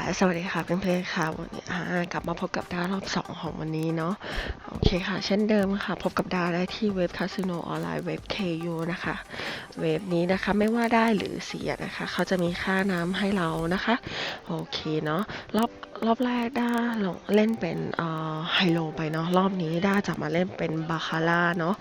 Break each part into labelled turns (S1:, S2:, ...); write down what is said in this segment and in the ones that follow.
S1: ค่ะ สวัสดีค่ะเพื่อนๆค่ะวันนี้อ่ากลับมาพบกับดารอบสองของวันนี้เนาะโอเคค่ะ เช่นเดิมค่ะ พบกับดาได้ที่เว็บคาสิโนออนไลน์เว็บ KU นะคะ เว็บนี้นะคะไม่ว่าได้หรือเสียนะคะ เขาจะมีค่าน้ำให้เรานะคะ โอเคเนาะรอบรอบแรกด้าลงเล่นเป็นไฮโลไปเนาะรอบนี้ด้าจะมาเล่นเป็นบาคาร่าเนาะ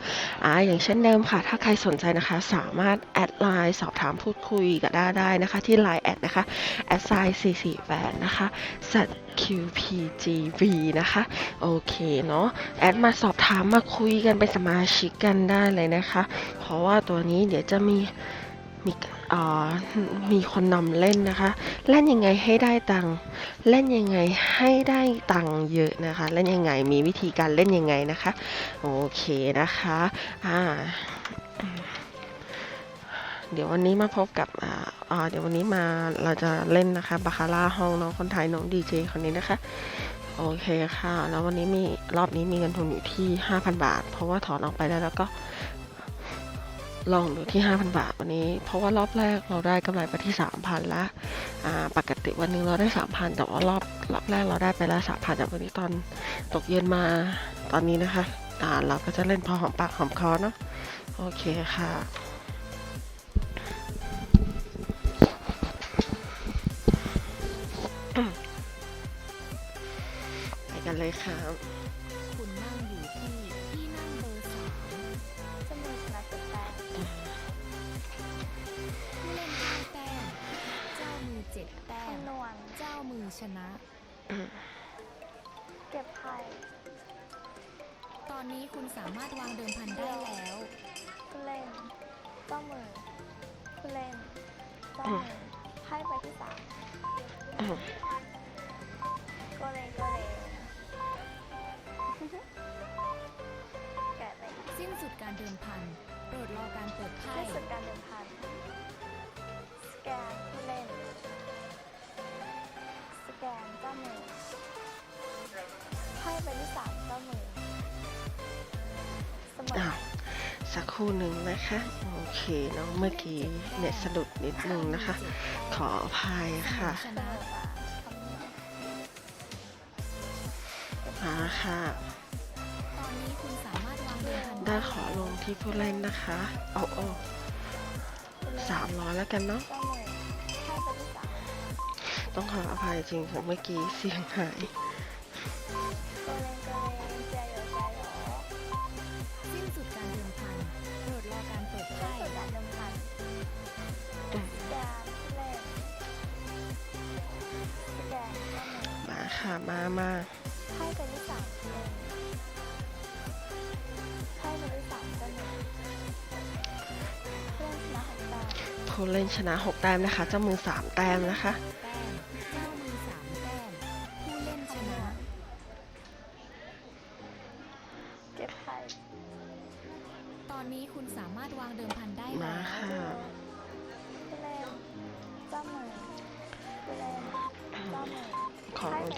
S1: อ่าอย่างเช่นเดิมค่ะ ถ้าใครสนใจนะคะ สามารถแอดไลน์สอบถามพูดคุยกับด้าได้นะคะ ที่ไลน์แอดนะคะแอดไซน์448นะคะ ZQPGV นะคะ โอเคเนาะแอดมาสอบถามมาคุยกันเป็นสมาชิกกันได้เลยนะคะ เพราะว่าตัวนี้เดี๋ยวจะมี มีมีคนนำเล่นนะคะ เล่นยังไงให้ได้ตังค์เล่นยังไงให้ได้ตังค์เยอะนะคะ เล่นยังไงมีวิธีการเล่นยังไงนะคะ โอเคนะคะอ่าเดี๋ยววันนี้มาพบกับอ่าเดี๋ยววันนี้มาเราจะเล่นนะคะบาคาร่าห้องน้องคนไทยน้องดีเจคนนี้นะคะโอเคค่ะ แล้ววันนี้มีรอบนี้มีเงินทุนอยู่ที่ 5,000 บาท เพราะว่าถอนออกไปแล้วแล้วก็ ลองดูที่ 5,000 บาทวันนี้ เพราะว่ารอบแรกเราได้กำไรไปที่ 3,000ล้วอ่าปกติวันหนึงเราได้ 3,000 แต่ว่ารอบรอบแรกเราได้ไปแล้ว3,000แต่วันนี้ตอนตกเย็นมาตอนนี้นะคะอ่าเราก็จะเล่นพอหอมปากหอมคอเนาะโอเคค่ะไปกันเลยค่ะ
S2: น
S3: วณ
S2: เจ้ามือชนะ
S3: เก็บไข่
S2: ตอนนี้คุณสามารถวางเดิมพันได้แล้ว
S3: ผู้เล่นเจ้ามือผู้เล่นเจ้ามือไพ่ใบที่สามโกเลโกเลแกะไป
S2: สิ้นสุดการเดิมพันโปรดรอการเปิดไพ่
S3: ที่สุดการเดิมพันสแกนผู้เล่น สแกนเจ้ามือไพ่ใบที่สามเจ้ามือเสมอ
S1: อ้าวสักครู่หนึ่งนะคะ โอเคเนาะเมื่อกี้เน็ตสะดุดนิดนึงนะคะ ขออภัยค่ะ
S2: ช
S3: เสม
S2: นะ
S3: อมาคำนวณ
S1: มาค่ะ
S2: ตอนนี้คุณสามารถวางเดิมพัน
S1: ได้ขอลงที่ผู้เล่นนะคะ เอาเอา
S3: ผู้เล่น
S1: สามร้อยแล้วกันเนาะ
S3: เจ้ามือไพ่ใบที่สาม
S1: ต้องขออภัยจริงของเมื่อกี้เสียงหาย
S2: สิ้นสุดการเดิมพันโปรดรอการเปิดไพ่
S3: มา
S1: ค่ะ มามา
S3: ไพ่ใบที่สามเล่นไพ่ใบที่สามเจ้ามือเพื่อนชนะหกตา
S1: ผู้เล่นชนะหกแต้มนะคะ เจ้ามือสามแต้มนะคะ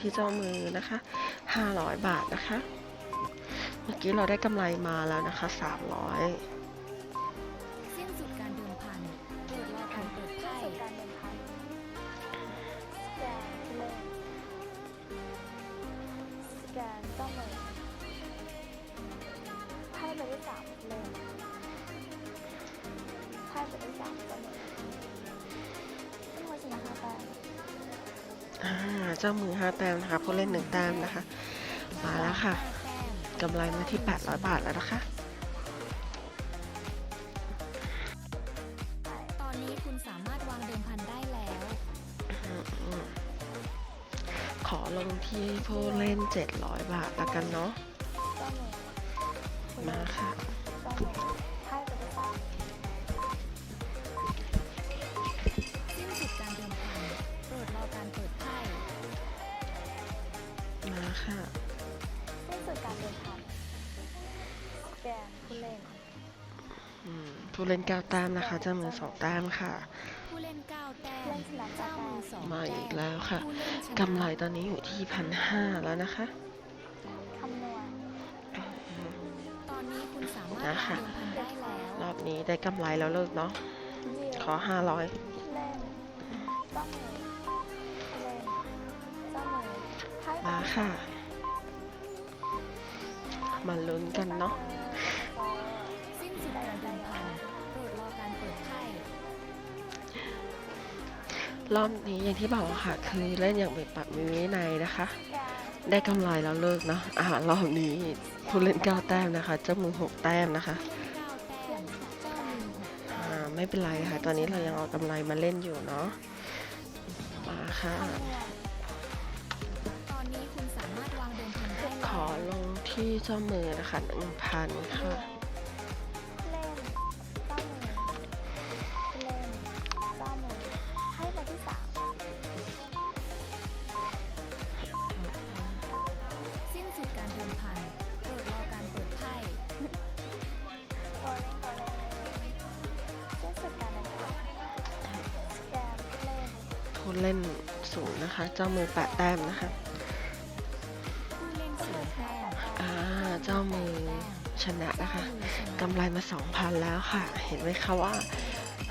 S1: ที่เจ้ามือนะคะห้าร้อยบาทนะคะ เมื่อกี้เราได้กำไรมาแล้วนะคะสามร้อย
S2: สิ้นสุดการเดิมพันโปรดรอการเปิด
S3: ที่
S2: ไพ่
S3: สุดการเดินพันสแกนผู้เล่นสแกนเจ้ามือไพ่ใบที่สามเลยไพ่ใบที่สามเจ้า
S1: เจ้ามือห้าแต้มนะคะผู้เล่นหนึ่งแต้มนะคะ มาแล้วค่ะ
S2: แต้ม
S1: กำไรมาที่ 800 บาทแล้วนะคะ
S2: ตอนนี้คุณสามารถวางเดิมพันได้แล้ว
S1: อืมขอลงที่ผู้เล่น 700 บาทแล้วกันเนาะ
S3: เจ้ามือผู้เล่
S1: มานค่ะ ค่ะ
S3: สิ้นสุดการเดินพันสแกนผู้เล่น
S1: อืมผู้เล่นเก้าแต้มนะคะเจ้ามือสองแต้มค่ะ
S2: ผู้เล่นเก้าแต้ม
S3: เล่นชนะ
S2: เจ้ามือสอง
S1: มา
S2: แต้
S1: อีกแล้วค่ะ
S2: ผู้เล่นชนะ
S1: กำไรตอนนี้อยู่ที่พันห้าแล้วนะคะ
S3: คำนวณ
S2: ตอนนี้คุณสามารถ
S1: นะ
S2: วาง
S1: คะ
S2: เดิมพันได้แล้ว
S1: รอบนี้ได้กำไรแล้วเลิกเนาะ
S3: เดียว
S1: ขอ500
S3: เล่นเจ้ามือเมา
S1: ค่ะ มาลุ้นกันเนาะ
S2: สิ้นสุดการเดิมพันโปรดรอการเปิดไพ่
S1: รอบนี้อย่างที่บอกค่ะ คือเล่นอย่างมีปรับมีวินัยนะคะ ได้กำไรแล้วเลิกเนาะอ่ารอบนี้ผู้เล่นเก้าแต้มนะคะ เจ้ามือหกแต้มนะคะไม่เป็นไรค่ะ ตอนนี้เรายังเอากำไรมาเล่นอยู่เนาะ มาค่ะ ที่เจ้ามือนะคะหนึ่งพันค่ะ
S3: เล่นเจ้ามือเล่นเจ้ามือให้ไปที่สาม
S2: สิ้นสุดการเดิมพันโปรดรอการเปิดไพ่
S3: ตัวเล่นตัวเล่นสิ้นสุดการเดินทางสแกนเล่น
S1: ผู้เล่นศูนย์นะคะ เจ้ามือแปดแต้มนะคะ
S2: เจ้า
S1: มือชนะนะคะ
S2: เจ้ามือชนะ
S1: กำไรมา 2,000 แล้วค่ะ เห็นไหมคะว่า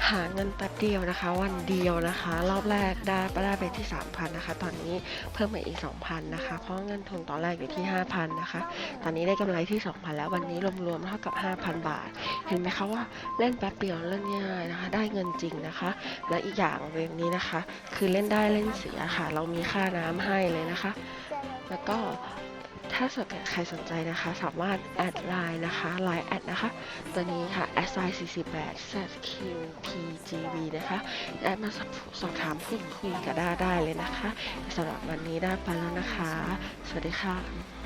S1: หาเงินแป๊บเดียวนะคะ วันเดียวนะคะ รอบแรกได้ได้ไปที่ 3,000 นะคะ ตอนนี้เพิ่มมาอีก 2,000 นะคะ เพราะเงินทุนตอนแรกอยู่ที่ 5,000 นะคะ ตอนนี้ได้กำไรที่ 2,000 แล้ววันนี้รวมๆเท่ากับ 5,000 บาท เห็นไหมคะว่าเล่นแป๊บเดียวเล่นง่ายนะคะ ได้เงินจริงนะคะ และอีกอย่างเวงนี้นะคะ คือเล่นได้เล่นเสียค่ะ เรามีค่าน้ำให้เลยนะคะ แล้วก็ ถ้าสนใจใครสนใจนะคะ สามารถแอดไลน์นะคะไลน์แอดนะคะ ตัวนี้ค่ะ s i 4 8 z q p g v นะคะแอดมาสอบสอบถามพูดคุยกับด้าได้เลยนะคะสำหรับวันนี้ด้าไปแล้วนะคะ สวัสดีค่ะ